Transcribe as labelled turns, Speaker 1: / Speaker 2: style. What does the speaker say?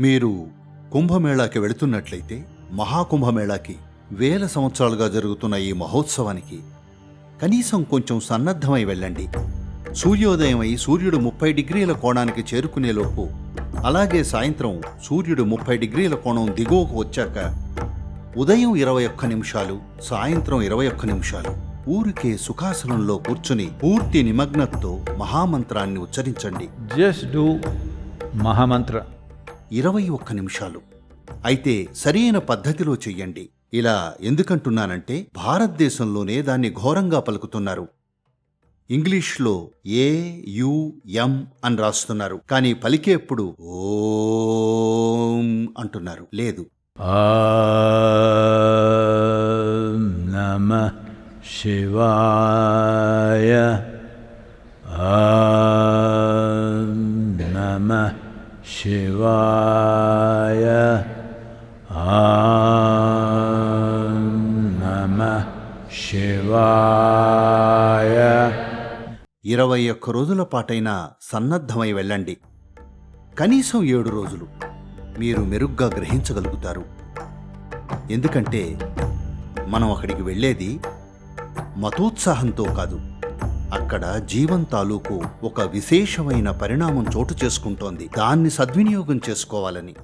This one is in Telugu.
Speaker 1: మీరు కుంభమేళాకి వెళుతున్నట్లయితే మహాకుంభమేళాకి వేల సంవత్సరాలుగా జరుగుతున్న ఈ మహోత్సవానికి కనీసం కొంచెం సన్నద్ధమై వెళ్ళండి. సూర్యోదయం అయి సూర్యుడు ముప్పై డిగ్రీల కోణానికి చేరుకునేలోపు అలాగే సాయంత్రం సూర్యుడు ముప్పై డిగ్రీల కోణం దిగువకు వచ్చాక ఉదయం ఇరవై ఒక్క నిమిషాలు సాయంత్రం ఇరవై ఒక్క నిమిషాలు ఊరికే సుఖాసనంలో కూర్చుని పూర్తి నిమగ్నతతో మహామంత్రాన్ని ఉచ్చరించండి.
Speaker 2: జస్ట్ డూ మహామంత్రం.
Speaker 1: ఇరవై ఒక్క నిమిషాలు. అయితే సరైన పద్ధతిలో చెయ్యండి. ఇలా ఎందుకంటున్నానంటే భారతదేశంలోనే దాన్ని ఘోరంగా పలుకుతున్నారు. ఇంగ్లీష్లో ఏ యుఎం అని రాస్తున్నారు. కానీ పలికేప్పుడు ఓం అంటున్నారు. లేదు.
Speaker 2: Om శివాయ శివాయ Om శివాయ
Speaker 1: ఇరవై ఒక్క రోజుల పాటైనా సన్నద్ధమై వెళ్ళండి. కనీసం ఏడు రోజులు మీరు మెరుగ్గా గ్రహించగలుగుతారు. ఎందుకంటే మనం అక్కడికి వెళ్ళేది మతోత్సాహంతో కాదు. అక్కడ జీవం తాలూకు ఒక విశేషమైన పరిణామం చోటు చేసుకుంటోంది. దాన్ని సద్వినియోగం చేసుకోవాలని.